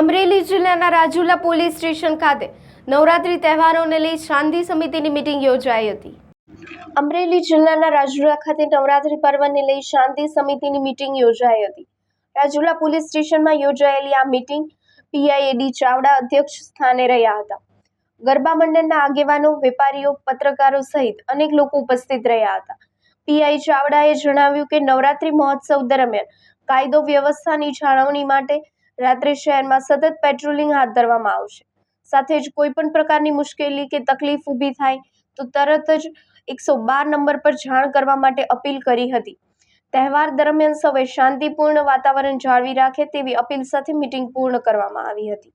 અમરેલી જિલ્લાના Rajula police station ખાતે નવરાત્રી તહેવારોને લઈ શાંતિ સમિતિની મિટિંગ યોજાઈ હતી. અમરેલી જિલ્લાના રાજુલા ખાતે નવરાત્રી પર્વને લઈ શાંતિ સમિતિની મિટિંગ યોજાઈ હતી. રાજુલા પોલીસ સ્ટેશનમાં યોજાયેલી આ મિટિંગ પીઆઈએડી ચાવડા અધ્યક્ષ સ્થાને રહ્યા હતા. ગરબા મંડળના આગેવાનો, વેપારીઓ, પત્રકારો સહિત અનેક લોકો ઉપસ્થિત રહ્યા હતા. પીઆઈ ચાવડાએ જણાવ્યું કે નવરાત્રી મહોત્સવ દરમિયાન કાયદો વ્યવસ્થાની જાળવણી માટે રાત્રે શહેરમાં સતત પેટ્રોલિંગ હાથ ધરવામાં આવશે. સાથે જ કોઈ પણ પ્રકારની મુશ્કેલી કે તકલીફ ઊભી થાય, તો તરત જ એકસો બાર નંબર પર જાણ કરવા માટે અપીલ કરી હતી. તહેવાર દરમિયાન સૌએ શાંતિપૂર્ણ વાતાવરણ જાળવી રાખે તેવી અપીલ સાથે મિટિંગ પૂર્ણ કરવામાં આવી હતી.